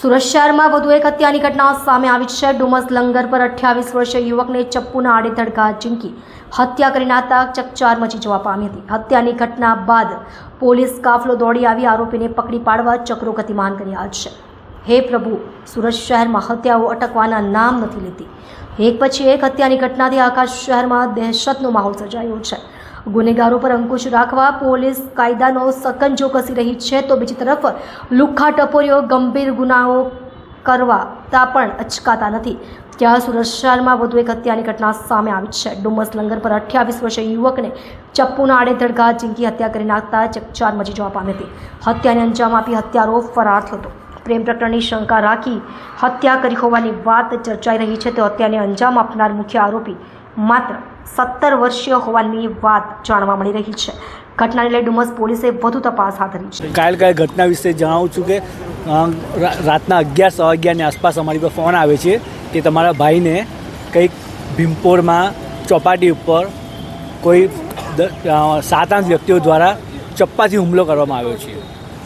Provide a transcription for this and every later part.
સુરત શહેરમાં વધુ એક હત્યાની ઘટના સામે આવી છે. ડુમસ લંગર પર અઠ્યાવીસ વર્ષીય યુવકને ચપ્પુના આડે ઘા ઝીંકી હત્યા કરી આતા ચકચાર મચી જવા પામી હતી. હત્યાની ઘટના બાદ પોલીસ કાફલો દોડી આવી આરોપીને પકડી પાડવા ચક્રો ગતિમાન કર્યા છે. હે પ્રભુ, સુરત શહેરમાં હત્યાઓ અટકવાના નામ નથી લેતી. એક પછી એક હત્યાની ઘટનાથી આખા શહેરમાં દહેશતનો માહોલ સર્જાયો છે. ગુનેગારો પર અંકુશ રાખવા પોલીસ કાયદાનો સકંજો કસી રહી છે, તો બીજી તરફ લુખ્ખા ટપોરીઓ ગંભીર ગુનાઓ કરવા તા પણ અચકાતા નથી. ત્યાં સુરત વધુ એક હત્યાની ઘટના સામે આવી છે. ડુમસ લંગર પર અઠ્યાવીસ વર્ષીય યુવકને ચપ્પુના આડે ધડઘા ઝીંકી હત્યા કરી નાખતા ચકચાર મચી જવા પામી હતી. હત્યાને અંજામ આપી હત્યારો ફરાર થયો હતો. પ્રેમ પ્રકરણની શંકા રાખી હત્યા કરી હોવાની વાત ચર્ચાઈ રહી છે, તો હત્યાને અંજામ આપનાર મુખ્ય આરોપી માત્ર સત્તર વર્ષીય હોવાની વાત જાણવા મળી રહી છે. ઘટનાને લઈ ડુમસ પોલીસે વધુ તપાસ હાથ ધરી છે. કાલ કાલ ઘટના વિશે જણાવું છું કે રાતના અગિયાર સવા અગિયારની આસપાસ અમારી પર ફોન આવે છે કે તમારા ભાઈને કંઈક ભીમપોરમાં ચોપાટી ઉપર કોઈ સાત આઠ વ્યક્તિઓ દ્વારા ચપ્પાથી હુમલો કરવામાં આવ્યો છે.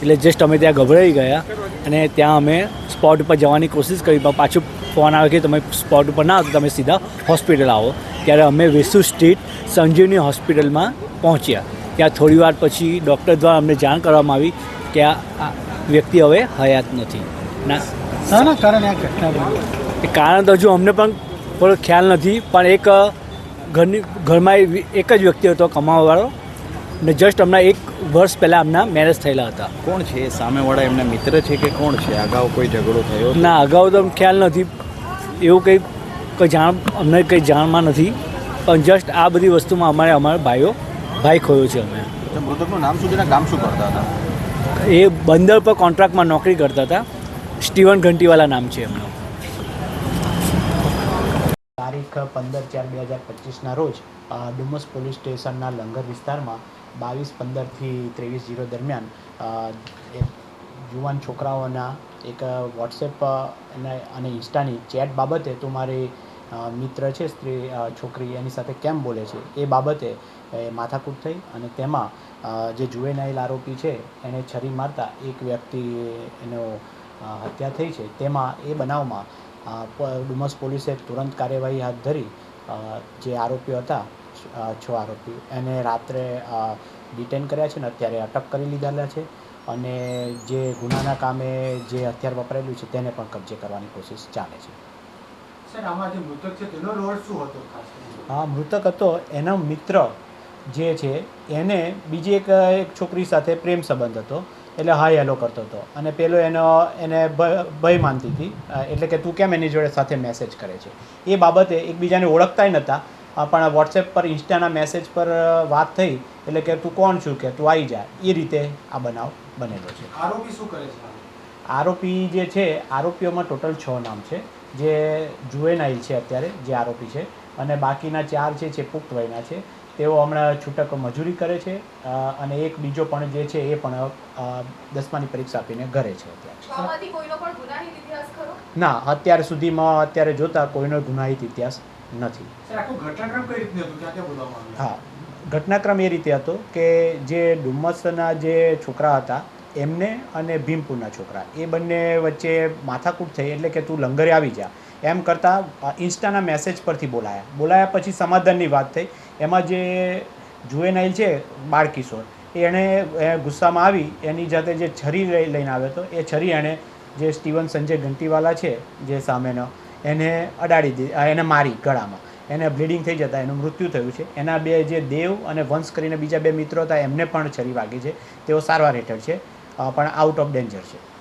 એટલે જસ્ટ અમે ત્યાં ગભરાઈ ગયા અને ત્યાં અમે સ્પોટ ઉપર જવાની કોશિશ કરી, પણ પાછું ફોન આવે કે તમે સ્પોટ ઉપર ના આવો, તમે સીધા હોસ્પિટલ આવો. ત્યારે અમે વેસુ સ્ટ્રીટ સંજીવની હોસ્પિટલમાં પહોંચ્યા. ત્યાં થોડી વાર પછી ડૉક્ટર દ્વારા અમને જાણ કરવામાં આવી કે આ વ્યક્તિ હવે હયાત નથી. ના. કારણે આ ઘટના એ કારણ તો હજુ અમને પણ થોડો ખ્યાલ નથી પણ એક ઘરની ઘરમાં એ એક જ વ્યક્તિ હતો કમાવાવાળો ને જસ્ટ હમણાં એક વર્ષ પહેલાં એમના મેરેજ થયેલા હતા. કોણ છે? એ સામેવાળા એમના મિત્ર છે કે કોણ છે? અગાઉ કોઈ ઝઘડો થયો ના અગાઉ તો ખ્યાલ નથી. એવું કંઈ કંઈ જાણ અમને કંઈ જાણમાં નથી. પણ જસ્ટ આ બધી વસ્તુમાં અમારે અમારા ભાઈઓ ભાઈ ખોયો છે અમે. મૃતકનું નામ શું છે ને? કામ શું કરતા હતા? એ બંદર પર કોન્ટ્રાક્ટમાં નોકરી કરતા હતા. સ્ટીવન ઘંટીવાલા નામ છે એમનું. તારીખ પંદર ચાર બે હજાર પચીસના રોજ ડુમસ પોલીસ સ્ટેશનના લંગર વિસ્તારમાં બાવીસ પંદરથી ત્રેવીસ જીરો દરમિયાન યુવાન છોકરાઓના એક વોટ્સએપ અને અને ઇન્સ્ટાની ચેટ બાબતે તો મારી મિત્ર છે, સ્ત્રી છોકરી, એની સાથે કેમ બોલે છે, એ બાબતે માથાકૂટ થઈ અને તેમાં જે જુવેનાઇલ આરોપી છે એણે છરી મારતા એક વ્યક્તિ એનો હત્યા થઈ છે. તેમાં એ બનાવમાં ડુમસ પોલીસે તુરંત કાર્યવાહી હાથ ધરી જે આરોપીઓ હતા છ આરોપીઓ, એને રાત્રે ડિટેન કર્યા છે ને અત્યારે અટક કરી લીધેલા છે અને જે ગુનાના કામે જે હથિયાર વપરાયેલું છે તેને પણ કબજે કરવાની કોશિશ ચાલે છે. જે મૃતક હતો એનો મિત્ર જે છે એને બીજી એક એક છોકરી સાથે પ્રેમ સંબંધ હતો. એટલે હાય હેલો કરતો હતો. અને પેલો એનો એને ભય માનતી હતી. એટલે કે તું કેમ એની જોડે સાથે મેસેજ કરે છે? એ બાબતે એકબીજાને ઓળખતાય નહોતા પણ વોટ્સએપ પર ઇન્સ્ટાના મેસેજ પર વાત થઈ. એટલે કે તું કોણ છું કે તું આવી જા. એ રીતે આ બનાવ બનેલો છે. આરોપી શું કરે છે? આરોપી જે છે આરોપીઓમાં ટોટલ છ નામ છે. જે જુએનાઇલ છે અત્યારે જે આરોપી છે અને બાકીના ચાર છે જે પુખ્ત વયના છે તેઓ હમણાં છૂટક મજૂરી કરે છે અને એક બીજો પણ જે છે એ પણ દસમાની પરીક્ષા આપીને ઘરે છે અત્યારે. ના અત્યાર સુધીમાં અત્યારે જોતા કોઈનો ગુનાહિત ઇતિહાસ નથી. હા ઘટનાક્રમ એ રીતે હતો કે જે ડુમ્મસના જે છોકરા હતા એમને અને ભીમપુરના છોકરા. એ બંને વચ્ચે માથાકૂટ થઈ એટલે કે તું લંગરે આવી જા. એમ કરતાં ઇન્સ્ટાના મેસેજ પરથી બોલાયા. બોલાયા પછી સમાધાનની વાત થઈ. એમાં જે જુએનાઇલ છે બાળકિશોર એણે ગુસ્સામાં આવી. એની જાતે જે છરી લઈને આવ્યો હતો એ છરી એણે જે સ્ટીવન સંજય ઘંટીવાલા છે જે સામેનો એને અડાડી દી અ, એને મારી ગળામાં. એને બ્લીડિંગ થઈ જતા એનું મૃત્યુ થયું છે. એના બે જે દેવ અને વંશ કરીને બીજા બે મિત્રો હતા એમને પણ છરી વાગી છે. તેઓ સારવાર હેઠળ છે. પણ આઉટ ઓફ ડેન્જર છે.